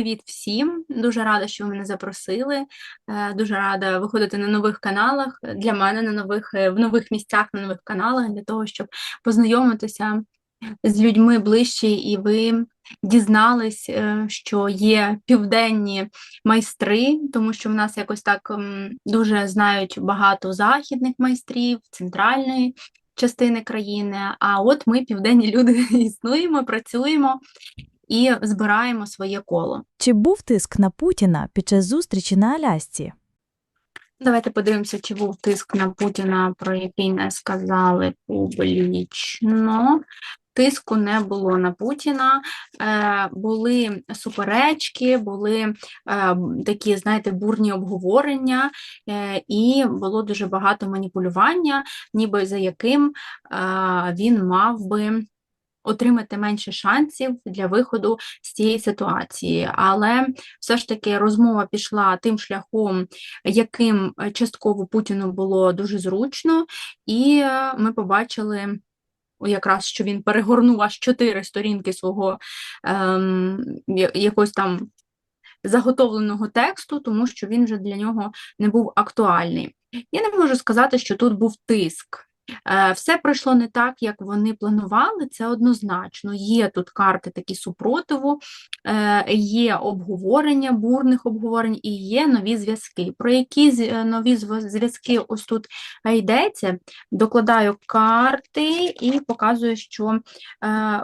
Привіт всім! Дуже рада, що ви мене запросили. Е, Дуже рада виходити на нових каналах для мене на нових е, в нових місцях, на нових каналах для того, щоб познайомитися з людьми ближче, і ви дізнались, е, що є південні майстри, тому що в нас якось так дуже знають багато західних майстрів, центральної частини країни. А от ми, південні люди, існуємо, працюємо і збираємо своє коло. Чи був тиск на Путіна під час зустрічі на Алясці? Давайте подивимося, чи був тиск на Путіна, про який не сказали публічно. Тиску не було на Путіна, е, були суперечки, були е, такі, знаєте, бурні обговорення, е, і було дуже багато маніпулювання, ніби за яким е, він мав би отримати менше шансів для виходу з цієї ситуації. Але все ж таки розмова пішла тим шляхом, яким е, частково Путіну було дуже зручно, і е, ми побачили. Якраз що він перегорнув аж чотири сторінки свого ем, якогось там заготовленого тексту, тому що він вже для нього не був актуальний. Я не можу сказати, що тут був тиск. Е, Все пройшло не так, як вони планували, це однозначно. Є тут карти такі супротиву, е, є обговорення, бурних обговорень і є нові зв'язки. Про які е, нові зв'язки ось тут йдеться, докладаю карти і показую, що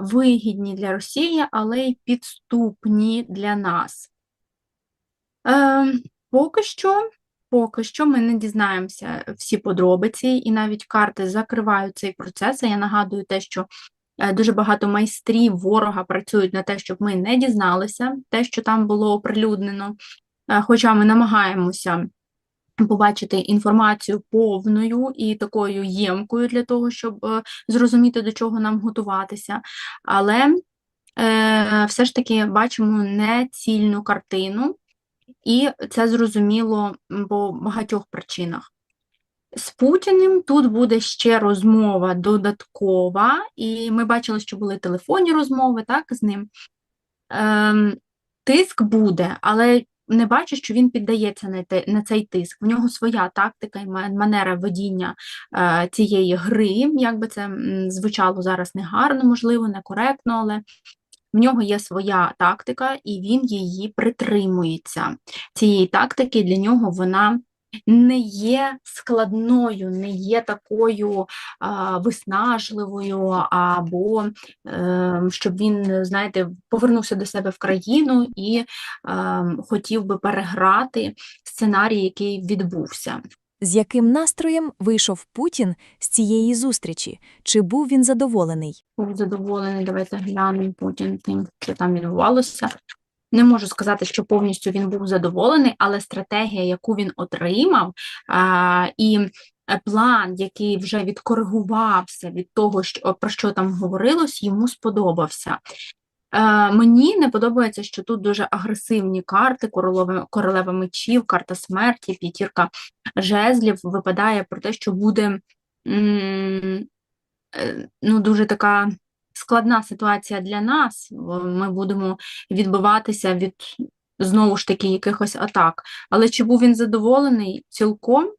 вигідні для Росії, але й підступні для нас. Е, Поки що, поки що ми не дізнаємося всі подробиці, і навіть карти закривають цей процес. Я нагадую те, що е, дуже багато майстрів ворога працюють на те, щоб ми не дізналися те, що там було оприлюднено, Е, хоча ми намагаємося побачити інформацію повною і такою ємкою для того, щоб е, зрозуміти, до чого нам готуватися. Але все ж таки бачимо нецільну картину. І це зрозуміло по багатьох причинах. З Путіним тут буде ще розмова додаткова, і ми бачили, що були телефонні розмови так, з ним. Ем, тиск буде, але не бачу, що він піддається на, те, на цей тиск. В нього своя тактика і манера ведіння е, цієї гри, як би це звучало зараз негарно, можливо, некоректно, але в нього є своя тактика, і він її притримується. Цієї тактики для нього вона не є складною, не є такою а, виснажливою, або е, щоб він, знаєте, повернувся до себе в країну і е, хотів би переграти сценарій, який відбувся. З яким настроєм вийшов Путін з цієї зустрічі? Чи був він задоволений? був задоволений. Давайте глянемо потім тим, що там відбувалося. Не можу сказати, що повністю він був задоволений, але стратегія, яку він отримав, а, і е, план, який вже відкоригувався від того, що, про що там говорилось, йому сподобався. Е, Мені не подобається, що тут дуже агресивні карти, королева, королева мечів, карта смерті, п'ятірка жезлів випадає про те, що буде е, ну, дуже така складна ситуація для нас. Ми будемо відбиватися від знову ж таки якихось атак. Але чи був він задоволений цілком?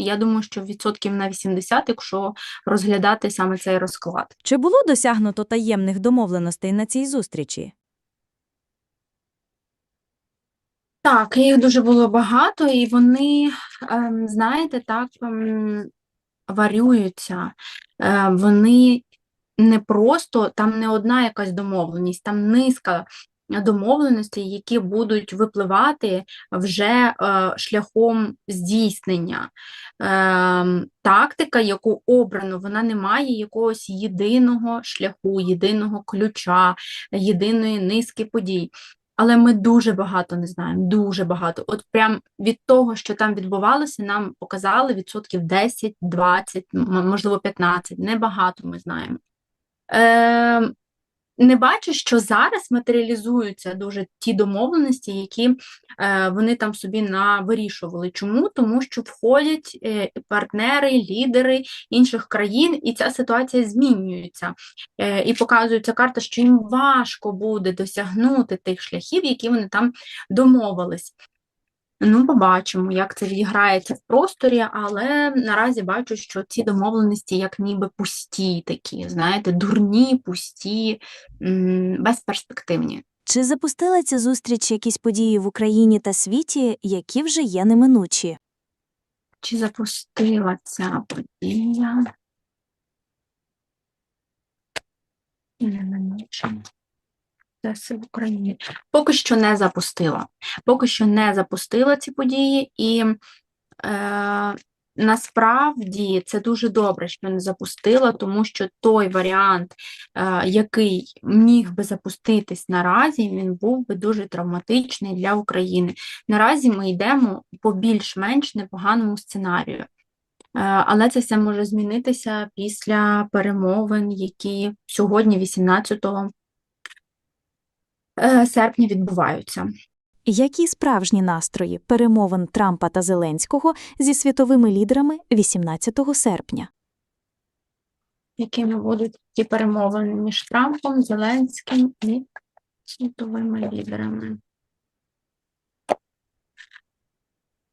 Я думаю, що відсотків на 80, якщо розглядати саме цей розклад. Чи було досягнуто таємних домовленостей на цій зустрічі? Так, їх дуже було багато, і вони, ем, знаєте, так ем, варюються. Е, Вони не просто, там не одна якась домовленість, там низка домовленостей, які будуть випливати вже е, шляхом здійснення. Ем, Тактика, яку обрано, вона не має якогось єдиного шляху, єдиного ключа, єдиної низки подій. Але ми дуже багато не знаємо, дуже багато. От прям від того, що там відбувалося, нам показали відсотків 10, 20, можливо, 15. Небагато ми знаємо. Е, не бачу, що зараз матеріалізуються дуже ті домовленості, які е, вони там собі навирішували. Чому? Тому що входять е, партнери, лідери інших країн, і ця ситуація змінюється. Е, і показується карта, що їм важко буде досягнути тих шляхів, які вони там домовились. Ну, побачимо, як це відіграється в просторі, але наразі бачу, що ці домовленості як ніби пусті такі, знаєте, дурні, пусті, безперспективні. Чи запустила ця зустріч якісь події в Україні та світі, які вже є неминучі? Чи запустила ця подія? Неминуче. Це в Україні. Поки що не запустила. Поки що не запустила ці події, і е, насправді це дуже добре, що не запустила, тому що той варіант, е, який міг би запуститись наразі, він був би дуже травматичний для України. Наразі ми йдемо по більш-менш непоганому сценарію. Е, Але це все може змінитися після перемовин, які сьогодні, 18 е, серпня, відбуваються. Які справжні настрої перемовин Трампа та Зеленського зі світовими лідерами 18 серпня? Якими будуть ті перемовини між Трампом, Зеленським і світовими лідерами?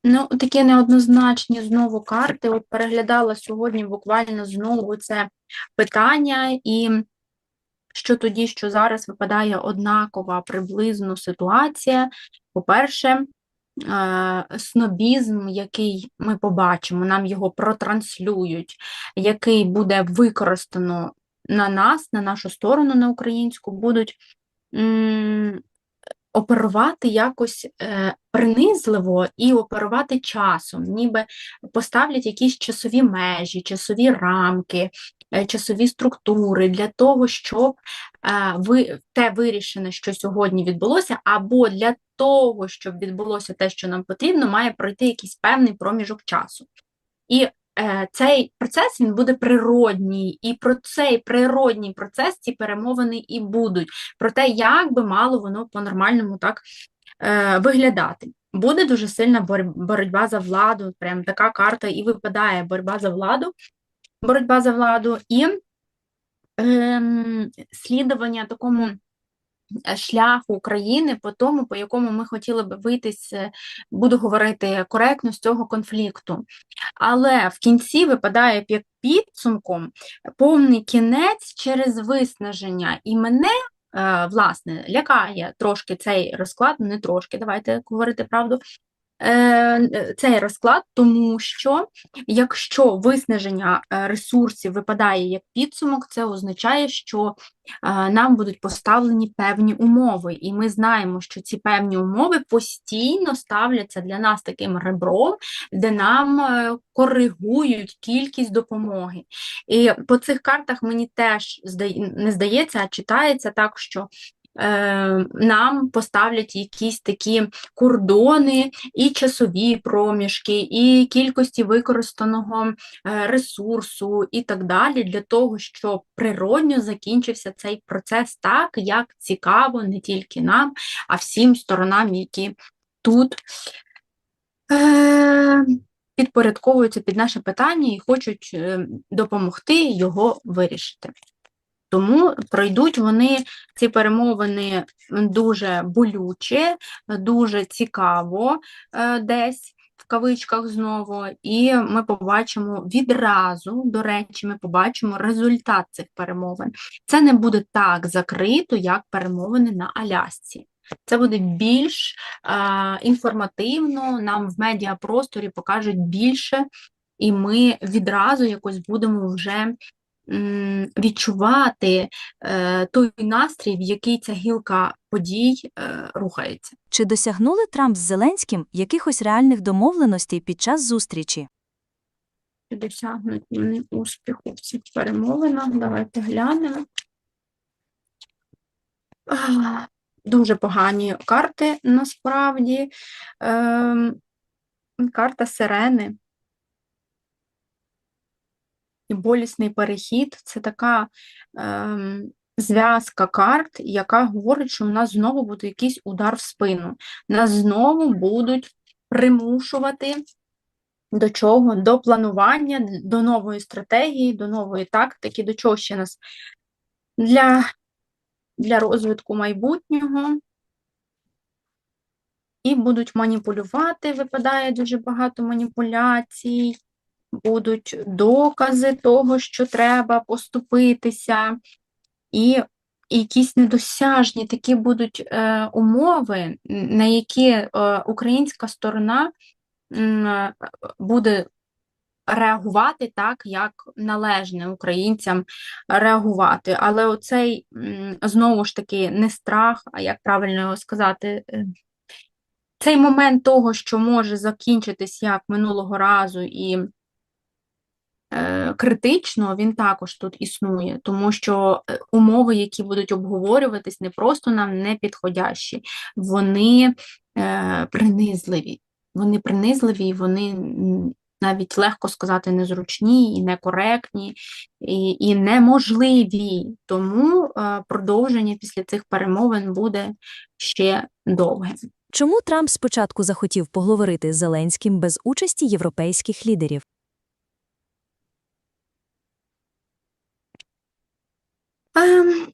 Ну, такі неоднозначні знову карти. От переглядала сьогодні буквально знову це питання, і що тоді, що зараз випадає однакова приблизно ситуація. По-перше, е, снобізм, який ми побачимо, нам його протранслюють, який буде використано на нас, на нашу сторону, на українську, будуть оперувати якось е, принизливо і оперувати часом, ніби поставлять якісь часові межі, часові рамки, е, часові структури для того, щоб е, ви, те вирішене, що сьогодні відбулося, або для того, щоб відбулося те, що нам потрібно, має пройти якийсь певний проміжок часу. І цей процес він буде природній, і про цей природній процес ці перемовини і будуть, про те, як би мало воно по-нормальному так е, виглядати. Буде дуже сильна боротьба за владу, прям така карта і випадає боротьба за владу, боротьба за владу і ем, слідування такому е, шляху України по тому, по якому ми хотіли би вийти е, буду говорити коректно, з цього конфлікту. Але в кінці випадає під підсумком повний кінець через виснаження. І мене, е, власне, лякає трошки цей розклад, ну, не трошки, давайте говорити правду. Е, Цей розклад, тому що якщо виснаження е, ресурсів випадає як підсумок, це означає, що е, нам будуть поставлені певні умови, і ми знаємо, що ці певні умови постійно ставляться для нас таким ребром, де нам коригують кількість допомоги. І по цих картах мені теж не здається, а читається так, що нам поставлять якісь такі кордони і часові проміжки, і кількості використаного е, ресурсу, і так далі, для того, щоб природньо закінчився цей процес так, як цікаво не тільки нам, а всім сторонам, які тут е, підпорядковуються під наше питання і хочуть е, допомогти його вирішити. Тому пройдуть вони ці перемовини дуже болюче, дуже цікаво е, десь в кавичках знову, і ми побачимо відразу, до речі, ми побачимо результат цих перемовин. Це не буде так закрито, як перемовини на Алясці. Це буде більш е, інформативно, нам в медіапросторі покажуть більше, і ми відразу якось будемо вже відчувати е, той настрій, в який ця гілка подій е, рухається. Чи досягнули Трамп з Зеленським якихось реальних домовленостей під час зустрічі? Чи досягнуть вони успіху в цих перемовинах? Давайте глянемо. Дуже погані карти насправді. Ем, карта сирени. І болісний перехід це така ем, зв'язка карт, яка говорить, що в нас знову буде якийсь удар в спину. Нас знову будуть примушувати до чого? До планування, до нової стратегії, до нової тактики, до чого ще нас для, для розвитку майбутнього. І будуть маніпулювати, випадає дуже багато маніпуляцій, будуть докази того, що треба поступитися, і якісь недосяжні такі будуть е, умови, на які е, українська сторона е, буде реагувати так, як належне українцям реагувати. Але оцей знову ж таки не страх, а як правильно його сказати, е, цей момент того, що може закінчитись як минулого разу і критично, він також тут існує, тому що е, умови, які будуть обговорюватись, не просто нам не підходящі, вони е, принизливі. Вони принизливі, вони навіть легко сказати незручні і некоректні, і, і неможливі. Тому е, продовження після цих перемовин буде ще довге. Чому Трамп спочатку захотів поговорити з Зеленським без участі європейських лідерів? Ем,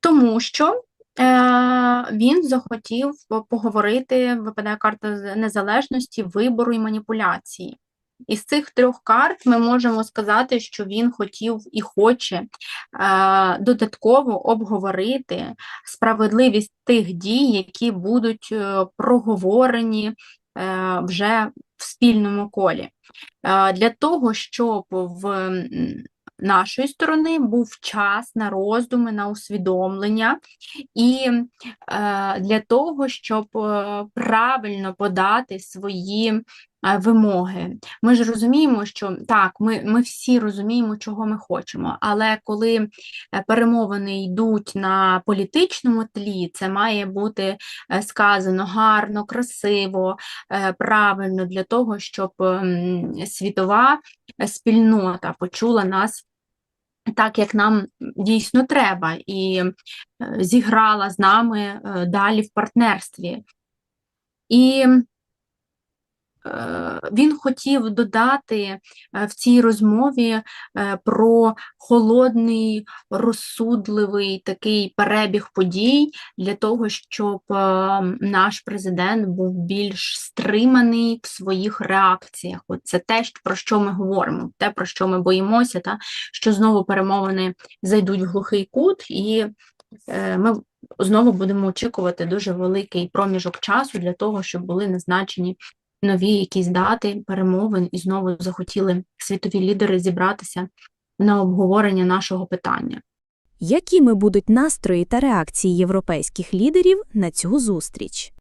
тому що е, він захотів поговорити, випадає карта незалежності, вибору і маніпуляції. Із цих трьох карт ми можемо сказати, що він хотів і хоче е, додатково обговорити справедливість тих дій, які будуть е, проговорені вже в спільному колі. Для того, щоб в нашої сторони був час на роздуми, на усвідомлення, і е, для того, щоб е, правильно подати свої е, вимоги. Ми ж розуміємо, що так, ми, ми всі розуміємо, чого ми хочемо, але коли перемовини йдуть на політичному тлі, це має бути сказано гарно, красиво, правильно для того, щоб світова спільнота почула нас так, як нам дійсно треба, і е, зіграла з нами е, далі в партнерстві. І він хотів додати е, в цій розмові е, про холодний, розсудливий такий перебіг подій для того, щоб е, наш президент був більш стриманий в своїх реакціях. От це те, про що ми говоримо, те, про що ми боїмося, та що знову перемовини зайдуть в глухий кут, і е, ми знову будемо очікувати дуже великий проміжок часу для того, щоб були назначені нові якісь дати перемовин, і знову захотіли світові лідери зібратися на обговорення нашого питання. Якими будуть настрої та реакції європейських лідерів на цю зустріч?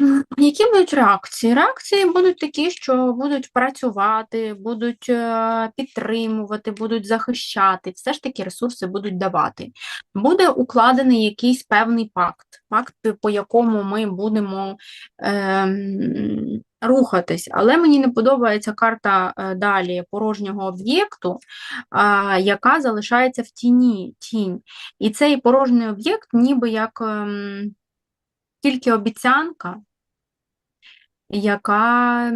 М, Які будуть реакції? Реакції будуть такі, що будуть працювати, будуть е, підтримувати, будуть захищати, все ж таки ресурси будуть давати. Буде укладений якийсь певний пакт, пакт, по якому ми будемо ем, рухатись. Але мені не подобається карта е, далі порожнього об'єкту, а, яка залишається в тіні, тінь. І цей порожній об'єкт ніби як ем, тільки обіцянка, яка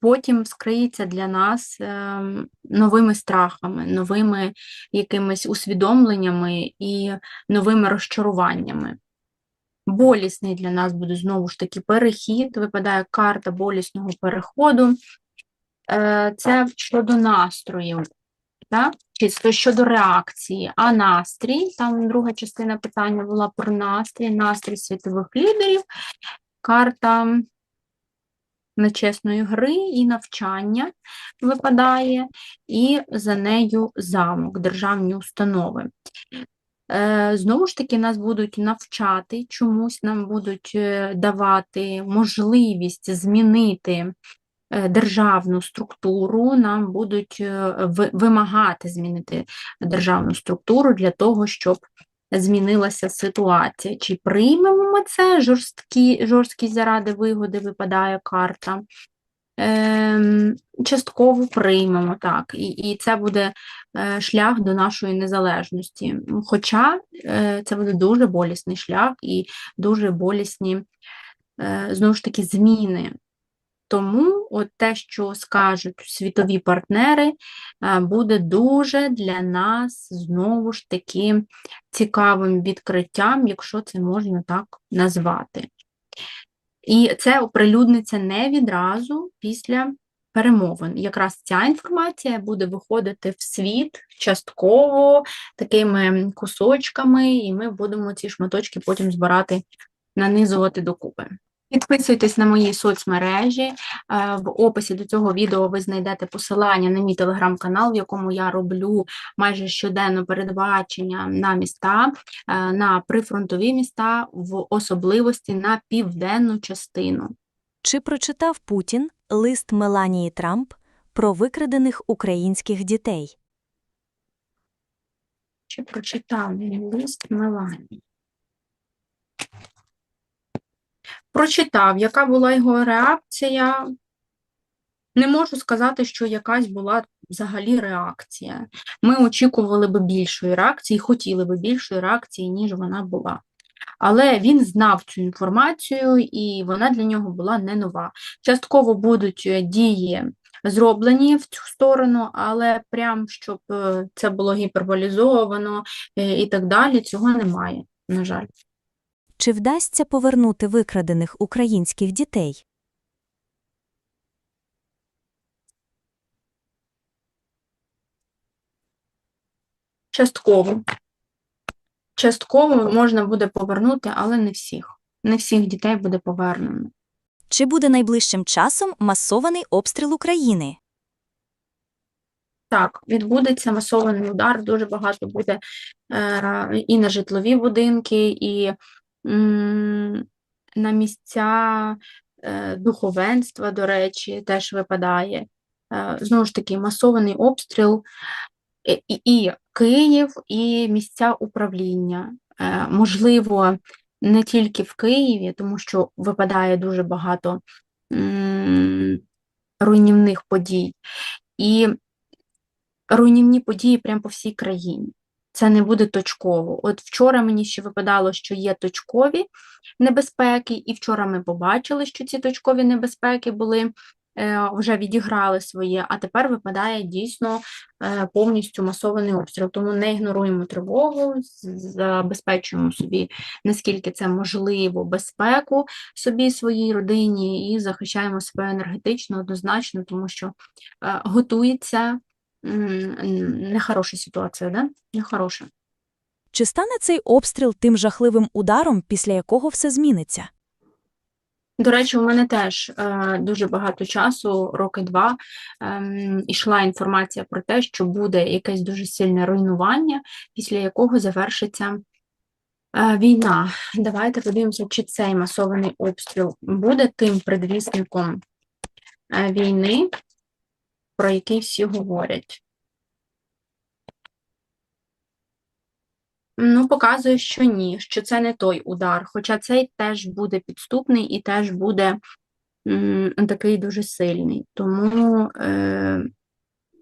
потім скриється для нас ем, новими страхами, новими якимись усвідомленнями і новими розчаруваннями. Болісний для нас буде знову ж таки перехід, випадає карта болісного переходу. Е, Це щодо настроїв, так? чисто щодо реакції, а настрій, там друга частина питання була про настрій, настрій світових лідерів, карта нечесної гри і навчання випадає, і за нею замок, державні установи. Е, Знову ж таки, нас будуть навчати, чомусь нам будуть е, давати можливість змінити е, державну структуру, нам будуть вимагати змінити державну структуру для того, щоб змінилася ситуація. Чи приймемо ми це жорсткі, жорсткість заради вигоди випадає карта. Ем, частково приймемо, так, і, і це буде е, шлях до нашої незалежності. Хоча е, це буде дуже болісний шлях і дуже болісні, е, знову ж таки, зміни. Тому от те, що скажуть світові партнери, е, буде дуже для нас знову ж таки цікавим відкриттям, якщо це можна так назвати. І це оприлюдниться не відразу після перемовин. Якраз ця інформація буде виходити в світ частково такими кусочками, і ми будемо ці шматочки потім збирати, нанизувати докупи. Підписуйтесь на мої соцмережі. Е, В описі до цього відео ви знайдете посилання на мій телеграм-канал, в якому я роблю майже щоденно передбачення на міста, е, на прифронтові міста, в особливості на південну частину. Чи прочитав Путін лист Меланії Трамп про викрадених українських дітей? Чи прочитав він лист Мелані? Прочитав, яка була його реакція. Не можу сказати, що якась була взагалі реакція. Ми очікували би більшої реакції, хотіли би більшої реакції, ніж вона була. Але він знав цю інформацію, і вона для нього була не нова. Частково будуть е, дії зроблені в цю сторону, але прям щоб е, це було гіперболізовано е, і так далі, цього немає, на жаль. Чи вдасться повернути викрадених українських дітей? Частково. Частково можна буде повернути, але не всіх. Не всіх дітей буде повернено. Чи буде найближчим часом масований обстріл України? Так, відбудеться масований удар, дуже багато буде е, і на житлові будинки, і на місця е, духовенства, до речі, теж випадає. Е, знову ж таки, масований обстріл і, і, Київ, і місця управління. Е, можливо, не тільки в Києві, тому що випадає дуже багато руйнівних подій. І руйнівні події прямо по всій країні. Це не буде точково. От вчора мені ще випадало, що є точкові небезпеки, і вчора ми побачили, що ці точкові небезпеки були е, вже відіграли своє, а тепер випадає дійсно е, повністю масований обстріл. Тому не ігноруємо тривогу, забезпечуємо собі, наскільки це можливо, безпеку собі своїй родині, і захищаємо себе енергетично однозначно, тому що е, готується нехороша ситуація, да? Нехороша. Чи стане цей обстріл тим жахливим ударом, після якого все зміниться? До речі, у мене теж е, дуже багато часу, роки два, ем, ішла інформація про те, що буде якесь дуже сильне руйнування, після якого завершиться е, війна. Давайте подивимося, чи цей масований обстріл буде тим предвісником е, війни, про який всі говорять. Ну, показує, що ні, що це не той удар, хоча цей теж буде підступний і теж буде м, такий дуже сильний. Тому, е,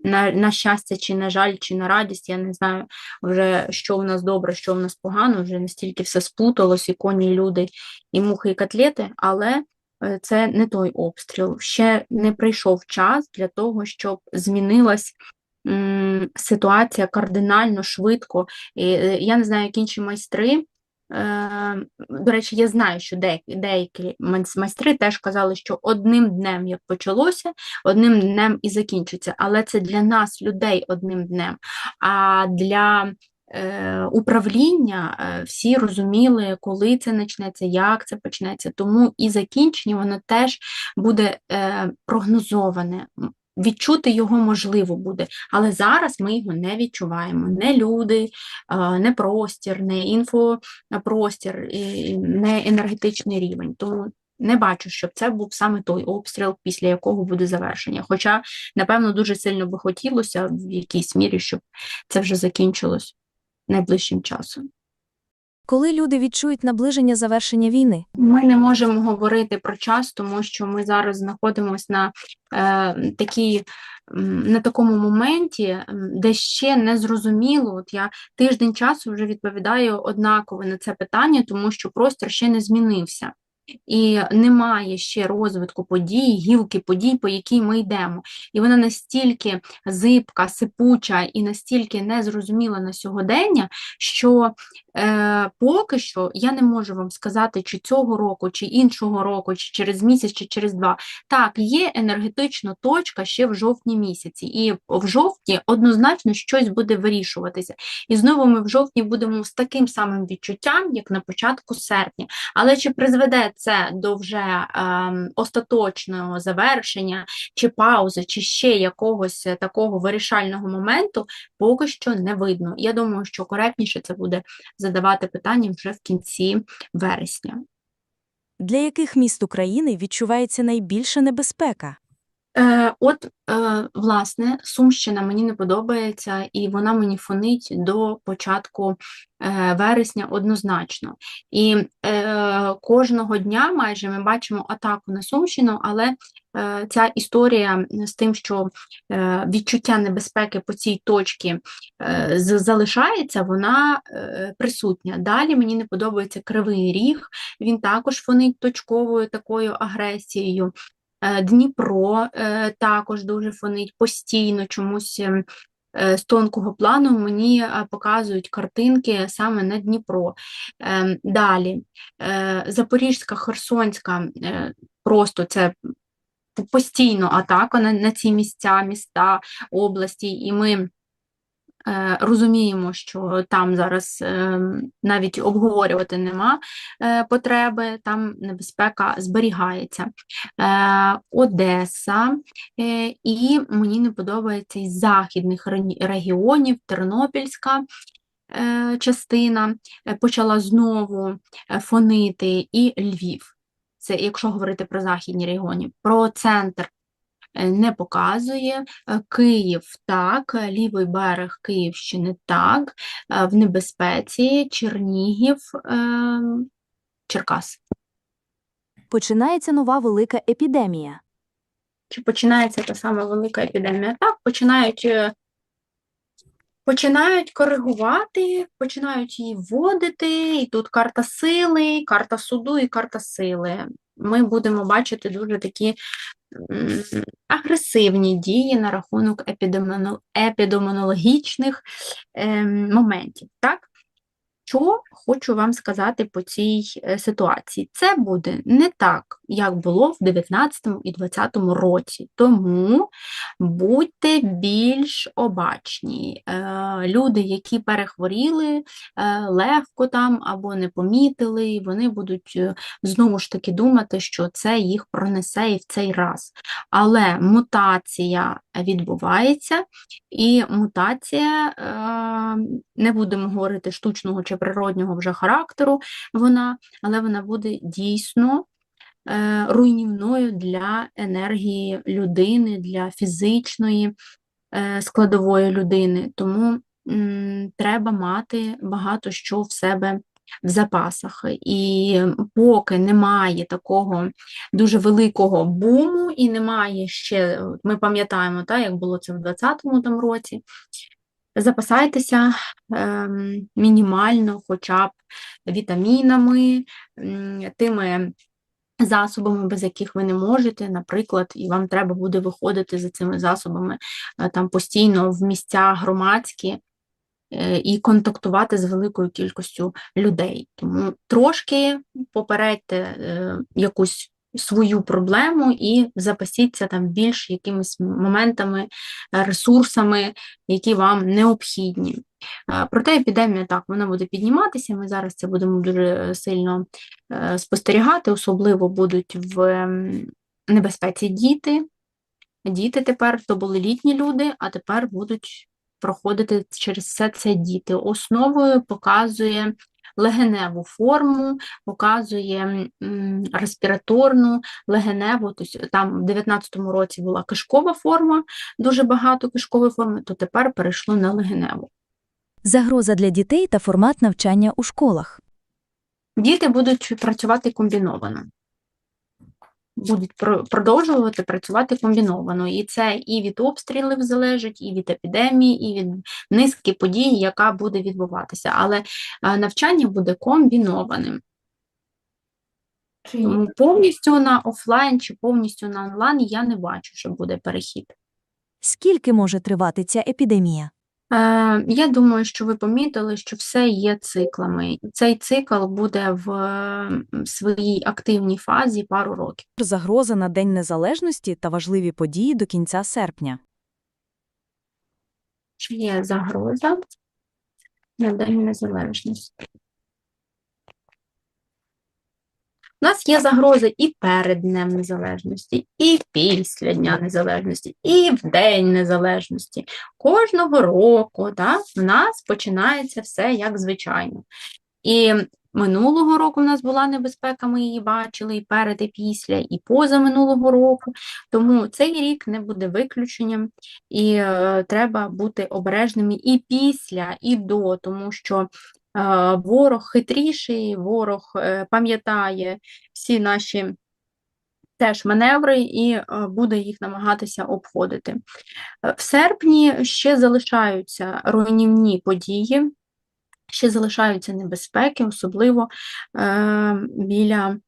на, на щастя, чи на жаль, чи на радість, я не знаю вже, що в нас добре, що в нас погано, вже настільки все сплуталось, і коні, і люди, і мухи, і котлети, але це не той обстріл. Ще не прийшов час для того, щоб змінилась ситуація кардинально швидко. І, е, я не знаю, як інші майстри. Е, До речі, я знаю, що деякі, майстри теж казали, що одним днем як почалося, одним днем і закінчиться. Але це для нас, людей, одним днем. А для е, управління е, всі розуміли, коли це почнеться, як це почнеться. Тому і закінчення воно теж буде е, прогнозоване. Відчути його можливо буде, але зараз ми його не відчуваємо. Не люди, е, не простір, не інфопростір, не енергетичний рівень. Тому не бачу, щоб це був саме той обстріл, після якого буде завершення. Хоча, напевно, дуже сильно би хотілося в якійсь мірі, щоб це вже закінчилось найближчим часом. Коли люди відчують наближення завершення війни? Ми не можемо говорити про час, тому що ми зараз знаходимося на е, такій. На такому моменті, де ще не зрозуміло, от я тиждень часу вже відповідаю однаково на це питання, тому що простір ще не змінився. І немає ще розвитку подій, гілки подій, по якій ми йдемо. І вона настільки зибка, сипуча і настільки незрозуміла на сьогодення, що е, поки що я не можу вам сказати, чи цього року, чи іншого року, чи через місяць, чи через два. Так, є енергетична точка ще в жовтні місяці, і в жовтні однозначно щось буде вирішуватися. І знову ми в жовтні будемо з таким самим відчуттям, як на початку серпня. Але чи призведе це до вже ем, остаточного завершення, чи паузи, чи ще якогось е, такого вирішального моменту, поки що не видно. Я думаю, що коректніше це буде задавати питання вже в кінці вересня. Для яких міст України відчувається найбільша небезпека? Е, от, е, власне, Сумщина мені не подобається, і вона мені фонить до початку е, вересня однозначно. І кожного дня майже ми бачимо атаку на Сумщину, але ця історія з тим, що відчуття небезпеки по цій точці залишається, вона присутня. Далі мені не подобається Кривий Ріг, він також фонить точковою такою агресією. Е, Дніпро е, також дуже фонить постійно чомусь ем, е, з тонкого плану мені показують картинки саме на Дніпро. Ем, Далі Запорізька, Херсонська, просто це постійно атака на, ці місця, міста, області, і ми розуміємо, що там зараз е, навіть обговорювати нема е, потреби, там небезпека зберігається. Е, Одеса, е, і мені не подобається із західних регіонів, Тернопільська. е, Частина е, почала знову е, фонити і Львів. Це якщо говорити про західні регіони, про центр е, не показує. Е, Київ так, е, лівий берег Київщини так, е, в небезпеці, Чернігів, е, Черкас. Починається нова велика епідемія. Чи починається та сама велика епідемія? Так, починають, е, починають коригувати, починають її вводити, і тут карта сили, карта суду і карта сили. Ми будемо бачити дуже такі агресивні дії на рахунок епідемонологічних ем, моментів. Так? Що хочу вам сказати по цій е, ситуації? Це буде не так, як було в 19 і 20 році. Тому будьте більш обачні. Е, Люди, які перехворіли е, легко там або не помітили, вони будуть е, знову ж таки думати, що це їх пронесе і в цей раз. Але мутація відбувається, і мутація, не будемо говорити штучного чи природнього вже характеру, вона, але вона буде дійсно руйнівною для енергії людини, для фізичної е, складової людини. Тому треба мати багато що в себе в запасах. І поки немає такого дуже великого буму, і немає ще, ми пам'ятаємо, та, як було це в 2020 там році, запасайтеся ем, мінімально хоча б вітамінами, тими засобами, без яких ви не можете, наприклад, і вам треба буде виходити за цими засобами е, там постійно в місця громадські е, і контактувати з великою кількістю людей. Тому трошки попередьте е, якусь свою проблему і запасіться там більш якимись моментами, ресурсами, які вам необхідні. Проте епідемія так, вона буде підніматися. Ми зараз це будемо дуже сильно е, спостерігати, особливо будуть в небезпеці діти. Діти тепер то були літні люди, а тепер будуть проходити через все це діти. Основою показує легеневу форму, показує м, респіраторну, легеневу. Тобто там в 19-му році була кишкова форма, дуже багато кишкової форми, то тепер перейшло на легеневу. Загроза для дітей та формат навчання у школах. Діти будуть працювати комбіновано. Будуть продовжувати працювати комбіновано. І це і від обстрілів залежить, і від епідемії, і від низки подій, яка буде відбуватися. Але е, навчання буде комбінованим. Чи Тому повністю на офлайн чи повністю на онлайн я не бачу, що буде перехід. Скільки може тривати ця епідемія? Е, я думаю, що ви помітили, що все є циклами. Цей цикл буде в своїй активній фазі пару років. Загроза на День Незалежності та важливі події до кінця серпня. Чи є загроза на День Незалежності? У нас є загрози і перед Днем Незалежності, і після Дня Незалежності, і в День Незалежності. Кожного року да, в нас починається все як звичайно. І минулого року в нас була небезпека, ми її бачили і перед, і після, і поза минулого року. Тому цей рік не буде виключенням, і е, треба бути обережними і після, і до, тому що ворог хитріший, ворог е, пам'ятає всі наші теж маневри і е, буде їх намагатися обходити. Е, В серпні ще залишаються руйнівні події, ще залишаються небезпеки, особливо е, біля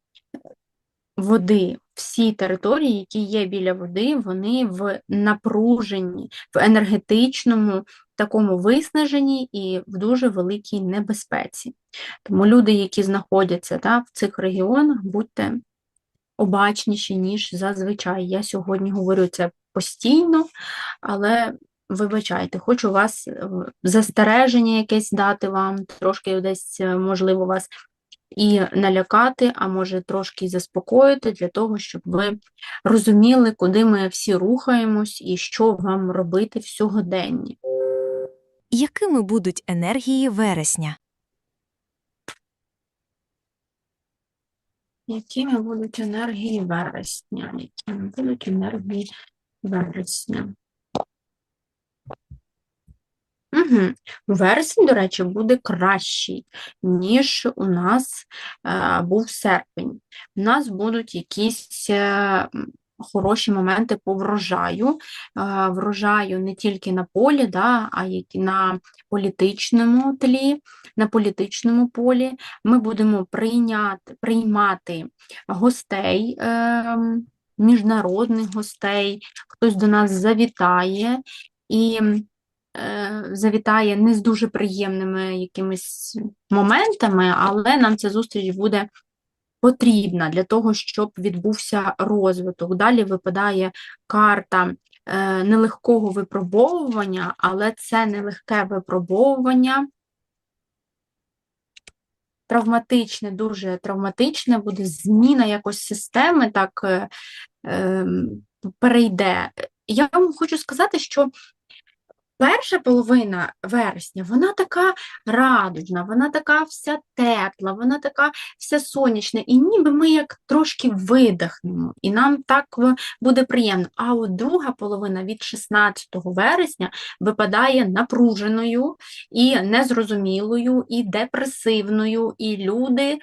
води. Всі території, які є біля води, вони в напруженні, в енергетичному такому виснаженні і в дуже великій небезпеці. Тому люди, які знаходяться та, в цих регіонах, будьте обачніші, ніж зазвичай. Я сьогодні говорю це постійно, але вибачайте, хочу вас е, застереження якесь дати вам, трошки десь, е, можливо, вас і налякати, а може трошки заспокоїти для того, щоб ви розуміли, куди ми всі рухаємось і що вам робити в сьогоденні. Якими будуть енергії вересня? Якими будуть енергії вересня? Якими будуть енергії вересня? Угу. Вересень, до речі, буде кращий, ніж у нас е, був серпень. У нас будуть якісь е, хороші моменти по врожаю. Врожаю не тільки на полі, да, а й на політичному тлі, на політичному полі. Ми будемо прийняти, приймати гостей, е, міжнародних гостей, хтось до нас завітає і е, завітає не з дуже приємними якимись моментами, але нам ця зустріч буде потрібна для того, щоб відбувся розвиток. Далі випадає карта е, нелегкого випробовування, але це нелегке випробовування. Травматичне, дуже травматичне, буде зміна якось системи, так е, ем, перейде. Я вам хочу сказати, що перша половина вересня, вона така радужна, вона така вся тепла, вона така вся сонячна, і ніби ми як трошки видихнемо, і нам так буде приємно. А от друга половина від 16 вересня випадає напруженою і незрозумілою, і депресивною, і люди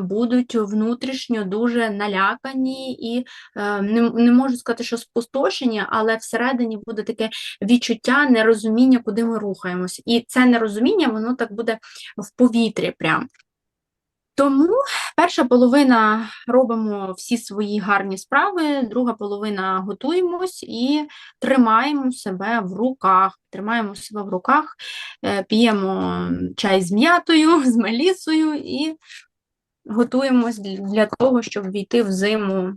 будуть внутрішньо дуже налякані і е, не можу сказати, що спустошені, але всередині буде таке відчуття нерозуміння, куди ми рухаємось. І це нерозуміння, воно так буде в повітрі прям. Тому перша половина робимо всі свої гарні справи, друга половина готуємось і тримаємо себе в руках. Тримаємо себе в руках, е, п'ємо чай з м'ятою, з мелісою і готуємось для для того, щоб війти в зиму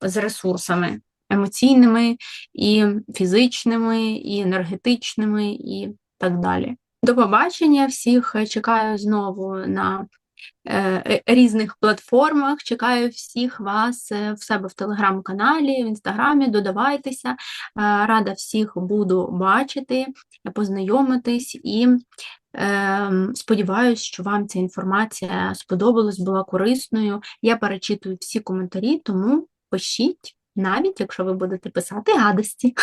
з ресурсами емоційними, і фізичними, і енергетичними, і так далі. До побачення всіх чекаю знову на е, різних платформах. Чекаю всіх вас е, в себе в телеграм-каналі, в інстаграмі. Додавайтеся. Е, Рада всіх буду бачити, познайомитись і е, сподіваюсь, що вам ця інформація сподобалась, була корисною. Я перечитую всі коментарі, тому пишіть, навіть якщо ви будете писати гадості.